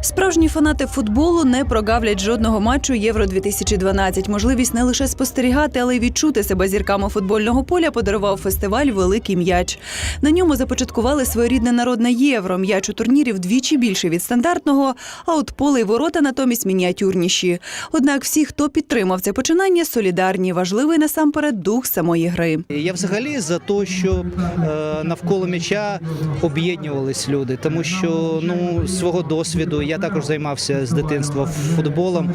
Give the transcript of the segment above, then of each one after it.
Справжні фанати футболу не прогавлять жодного матчу Євро 2012 Можливість не лише спостерігати, але й відчути себе зірками футбольного поля подарував фестиваль Великий м'яч. На ньому започаткували своєрідне народне євро. М'яч у турнірі вдвічі більше від стандартного, а от поле й ворота натомість мініатюрніші. Однак всі, хто підтримав це починання, солідарні. Важливий насамперед дух самої гри. Я взагалі за те, щоб е, навколо м'яча об'єднувались люди, тому що ну свого досвіду я також займався з дитинства футболом.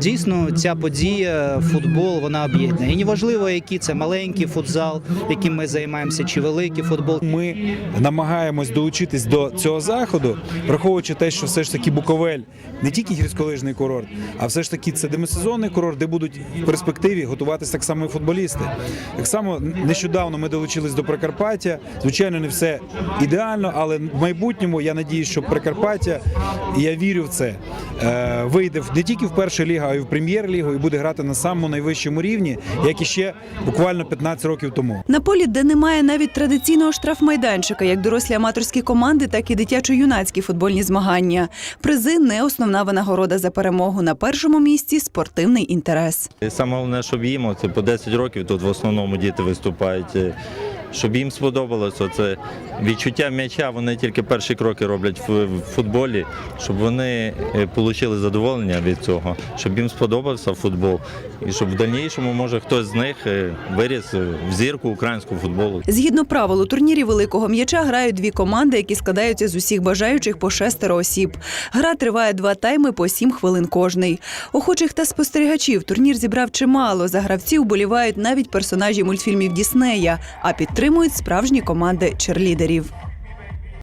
Дійсно, ця подія, футбол, вона об'єднує. І неважливо, який це маленький футзал, яким ми займаємося, чи великий футбол. Ми намагаємось долучитись до цього заходу, враховуючи те, що все ж таки Буковель не тільки гірськолижний курорт, а все ж таки це демисезонний курорт, де будуть в перспективі готуватися так само і футболісти. Так само нещодавно ми долучились до Прикарпаття. Звичайно, не все ідеально, але в майбутньому я надіюсь, що Прикарпаття, я вірю в це, е, вийде в- не тільки в першу лігу, а й в прем'єр-лігу і буде грати на самому найвищому рівні, як і ще буквально 15 років тому. На полі, де немає навіть традиційного штрафмайданчика, як дорослі аматорські команди, так і дитячо-юнацькі футбольні змагання. Призи не основна винагорода за перемогу. На першому місці спортивний інтерес. Саме головне, щоб їм оце по 10 років тут в основному діти виступають. Е, Щоб їм сподобалося це відчуття м'яча, вони тільки перші кроки роблять в футболі, щоб вони отримали задоволення від цього, щоб їм сподобався футбол, і щоб в дальнішому, може, хтось з них е, виріс е, в зірку українського футболу. Згідно правил, у турнірі великого м'яча грають дві команди, які складаються з усіх бажаючих по шестеро осіб. Гра триває два тайми по сім хвилин кожний. Охочих та спостерігачів турнір зібрав чимало. За гравців болівають навіть персонажі мультфільмів Діснея, а підтримують справжні команди черлідерів.